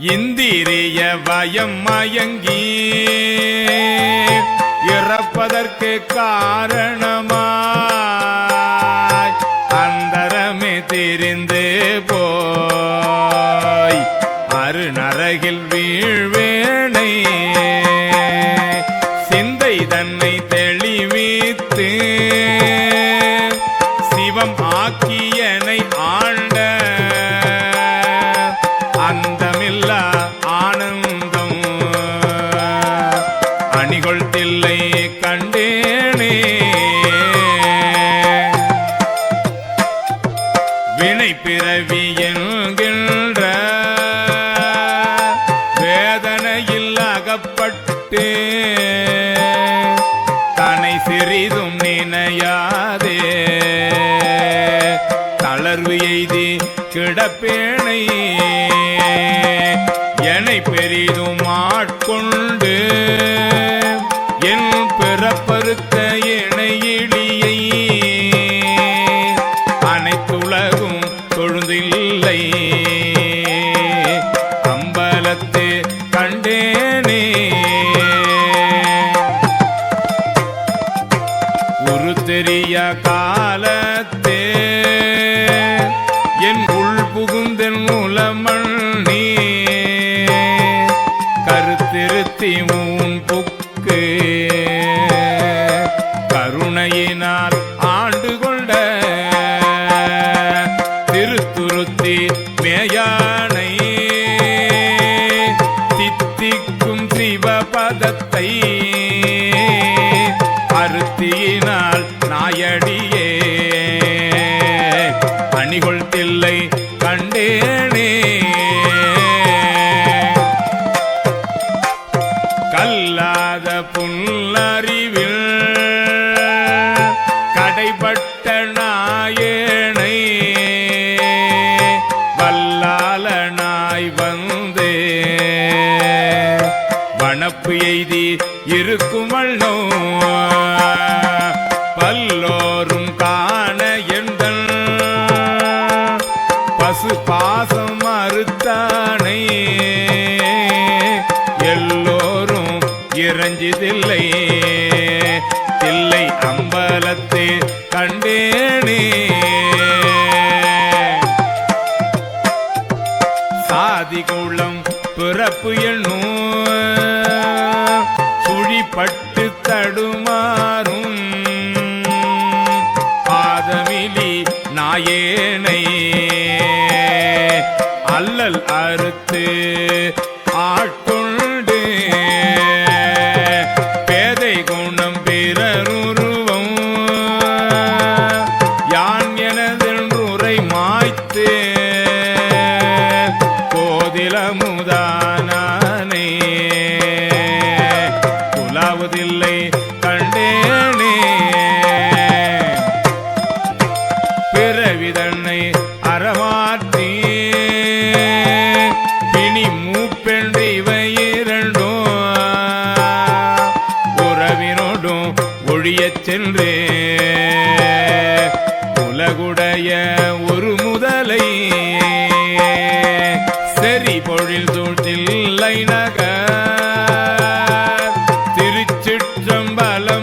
இந்திரிய வயம் மயங்கி இறப்பதற்கு காரணமாய் அந்தரமே தெரிந்து போய் அருணரகில் வீழ்வேணை சிந்தை தன்னை தெளிவித்து சிவம் ஆக்கியனை ஆண்ட அணிகொள் கண்டேனே. வினை பிறவி என்கின்ற வேதனையில் அகப்பட்டு. தனை சிறிதும் நினையாதே. தளர்வு எய்தி கிடப்பேனை. என்னை பெரிதும் ஆட்கொண்டு தொழுதில்லை அம்பலத்தே கண்டேனே. ஒரு தெரிய காலத்தே என் உள் புகுந்தன் மூலமண் நீ. கருத்திருத்தி மூன் புக்கு துருத்தி மேயானை. தித்திக்கும் சிவபதத்தை அறுத்தியினால் நாயடியே. அணிகொள் தில்லை கண்டேனே. கல்லாத புல்லறிவில் கடைபட்டு எய்தி இருக்கும் பல்லோரும் காண எந்தன். பசு பாசம் மறுத்தானை எல்லோரும் இறஞ்சிதில்லை. தில்லை அம்பலத்தே கண்டேனே. சாதி குளம் பிறப்பு என்னும். பட்டு தடும் குலாவதில்லை கண்டேனே. பிறவிதன்னை அறமாற்றி பிணி மூப்பென்று இவை இரண்டும் உறவினோடும் ஒழியச் சென்றே உலகுடைய ஒரு திருச்சம்பலம்